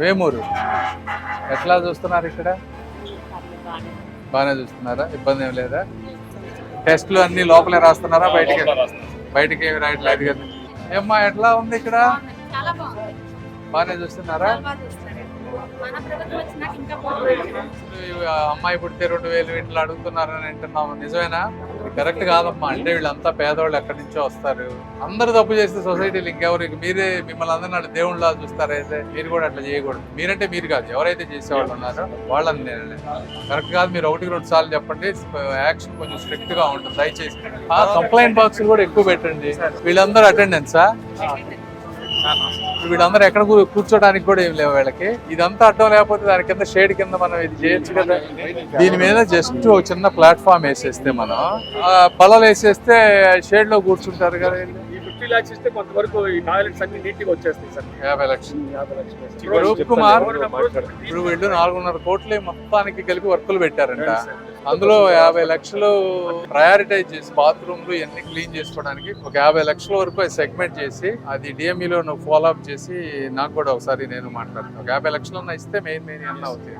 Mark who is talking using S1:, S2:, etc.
S1: వేమూరు. ఎట్లా చూస్తున్నారు ఇక్కడ? బాగానే చూస్తున్నారా? ఇబ్బంది ఏం లేదా? టెస్ట్లు అన్ని లోపలే రాస్తున్నారా? బయటికి? బయటికి ఏమి రాయట్లేదు కదా. ఏమ్మా ఎట్లా ఉంది ఇక్కడ?
S2: చాలా బాగుంది.
S1: బాగానే చూస్తున్నారా.
S2: మన ప్రభుత్వం వచ్చినాక ఇంకా బాగుంది
S1: ఈ అమ్మాయి పుడితే రెండు వేలు వీటిలో అడుగుతున్నారని అంటున్నాము నిజమేనా? కరెక్ట్ కాదమ్మా. అంటే వీళ్ళంతా పేదవాళ్ళు ఎక్కడి నుంచో వస్తారు. అందరూ తప్పు చేస్తే సొసైటీలు ఇంకెవరు ఇక మీరే మిమ్మల్ని అందరిని అట్లా దేవుళ్ళ చూస్తారైతే మీరు కూడా అట్లా చేయకూడదు. మీరంటే మీరు కాదు. ఎవరైతే చేసేవాళ్ళు ఉన్నారో వాళ్ళని నేను. కరెక్ట్ కాదు. మీరు ఒకటికి రెండు సార్లు చెప్పండి. యాక్షన్ కొంచెం స్ట్రిక్ట్గా ఉంటుంది. దయచేసి. కంప్లైంట్ బాక్స్ కూడా ఎక్కువ పెట్టండి. వీళ్ళందరూ అటెండెన్సా. వీళ్ళందరూ ఎక్కడ కూర్చోడానికి కూడా ఏం లేవు వీళ్ళకి. ఇదంతా అడ్డం లేకపోతే దాని కింద షేడ్ కింద మనం ఇది చేయొచ్చు కదా. దీని మీద జస్ట్ ఒక చిన్న ప్లాట్ఫామ్ వేసేస్తే మనం ఆ బలలు వేసేస్తే షేడ్లో కూర్చుంటారు కదా.
S3: ఫిఫ్టీ లాక్స్ ఇస్తే కొంతవరకు ఈ టాయిలెట్స్ అన్ని నీట్గా వచ్చేస్తాయి సార్.
S1: యాభై లక్షలు. ఇప్పుడు వీళ్ళు నాలుగున్నర కోట్లే మొత్తానికి కలిపి వర్కులు పెట్టారంట. అందులో యాభై లక్షలు ప్రయారిటైజ్ చేసి బాత్రూమ్లు ఇవన్నీ క్లీన్ చేసుకోవడానికి ఒక యాభై లక్షల వరకు సెగ్మెంట్ చేసి అది డిఎంఈలో నువ్వు ఫాలో అప్ చేసి నాకు కూడా ఒకసారి నేను మాట్లాడతాను ఒక యాభై లక్షలన్నా ఇస్తే మెయిన్ మెయిన్ అన్న అవుతాయి.